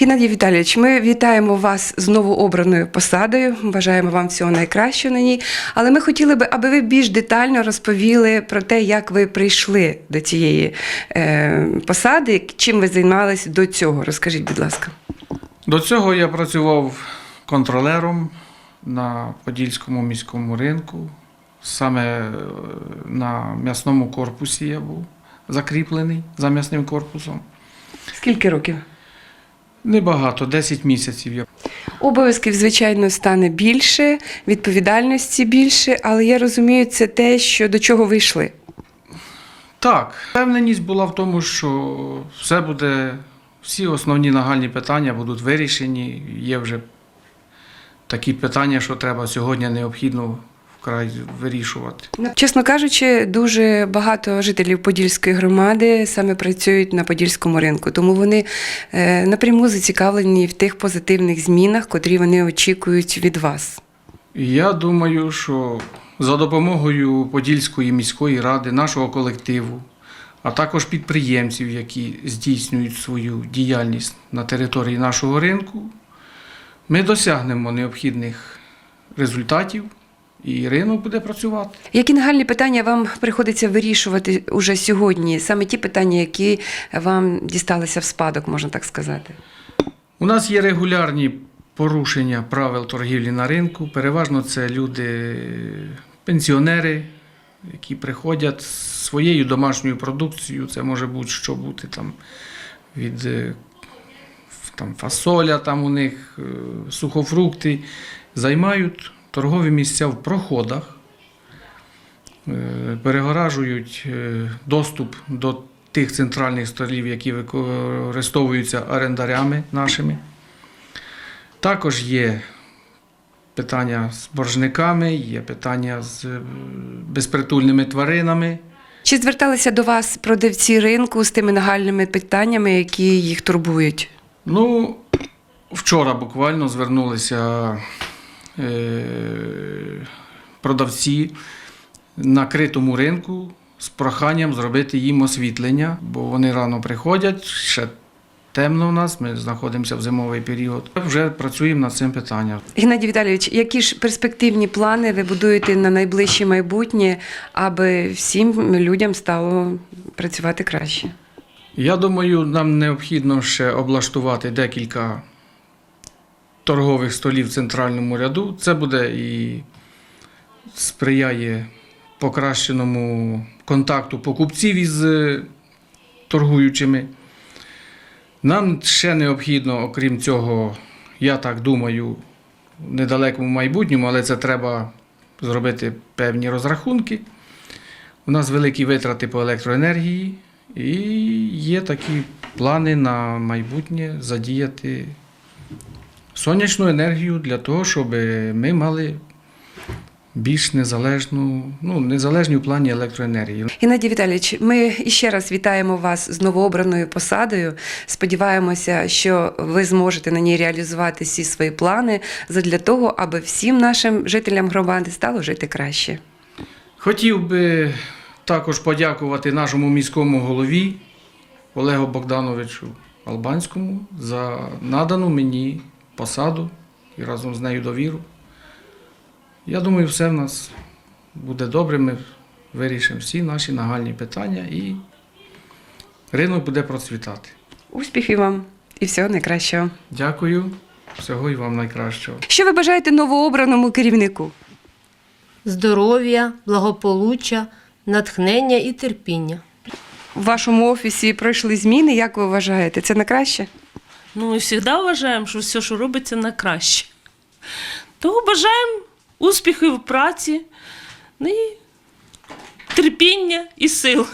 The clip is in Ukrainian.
Геннадій Віталійович, ми вітаємо вас з новообраною посадою. Бажаємо вам всього найкращого на ній. Але ми хотіли би, аби ви більш детально розповіли про те, як ви прийшли до цієї е, посади, чим ви займалися до цього. Розкажіть, будь ласка. До цього я працював контролером на Подільському міському ринку. Саме е, на м'ясному корпусі я був закріплений за м'ясним корпусом. Скільки років? Небагато, 10 місяців. Обов'язків, звичайно, стане більше, відповідальності більше, але я розумію, це те, що до чого ви йшли. Так, впевненість була в тому, що все буде, всі основні нагальні питання будуть вирішені. Є вже такі питання, що треба сьогодні необхідно вкрай вирішувати. Чесно кажучи, дуже багато жителів Подільської громади саме працюють на подільському ринку, тому вони е, напряму зацікавлені в тих позитивних змінах, котрі вони очікують від вас. Я думаю, що за допомогою Подільської міської ради, нашого колективу, а також підприємців, які здійснюють свою діяльність на території нашого ринку, ми досягнемо необхідних результатів і ринок буде працювати. Які нагальні питання вам приходиться вирішувати уже сьогодні? Саме ті питання, які вам дісталися в спадок, можна так сказати. У нас є регулярні порушення правил торгівлі на ринку. Переважно це люди, пенсіонери, які приходять з своєю домашньою продукцією. Це може бути що бути там від е, там, фасоля, там у них е, сухофрукти. Займають торгові місця в проходах, е, перегоражують е, доступ до тих центральних столів, які використовуються орендарями нашими. Також є питання з боржниками, є питання з е, безпритульними тваринами. Чи зверталися до вас продавці ринку з тими нагальними питаннями, які їх турбують? Ну, вчора буквально звернулися продавці на критому ринку з проханням зробити їм освітлення, бо вони рано приходять, ще темно в нас, ми знаходимося в зимовий період. Вже працюємо над цим питанням. Геннадій Віталійович, які ж перспективні плани ви будуєте на найближче майбутнє, аби всім людям стало працювати краще? Я думаю, нам необхідно ще облаштувати декілька торгових столів в центральному ряду. Це буде і сприяє покращеному контакту покупців із е, торгуючими. Нам ще необхідно, окрім цього, я так думаю, в недалекому майбутньому, але це треба зробити певні розрахунки. У нас великі витрати по електроенергії, і є такі плани на майбутнє задіяти сонячну енергію для того, щоб ми мали більш незалежну, ну, незалежні в плані електроенергії. Геннадій Віталійович, ми іще раз вітаємо вас з новообраною посадою. Сподіваємося, що ви зможете на ній реалізувати всі свої плани задля того, аби всім нашим жителям громади стало жити краще. Хотів би також подякувати нашому міському голові Олегу Богдановичу Албанському за надану мені посаду і разом з нею довіру. Я думаю, все в нас буде добре. Ми вирішимо всі наші нагальні питання і ринок буде процвітати. Успіхів вам і всього найкращого. Дякую, всього і вам найкращого. Що ви бажаєте новообраному керівнику? здоров'я, благополуччя, натхнення і терпіння. В вашому офісі пройшли зміни. Як ви вважаєте? Це на краще? Ну, ми завжди вважаємо, що все, що робиться, на краще. Того бажаємо успіхів в праці, ну і терпіння і сил.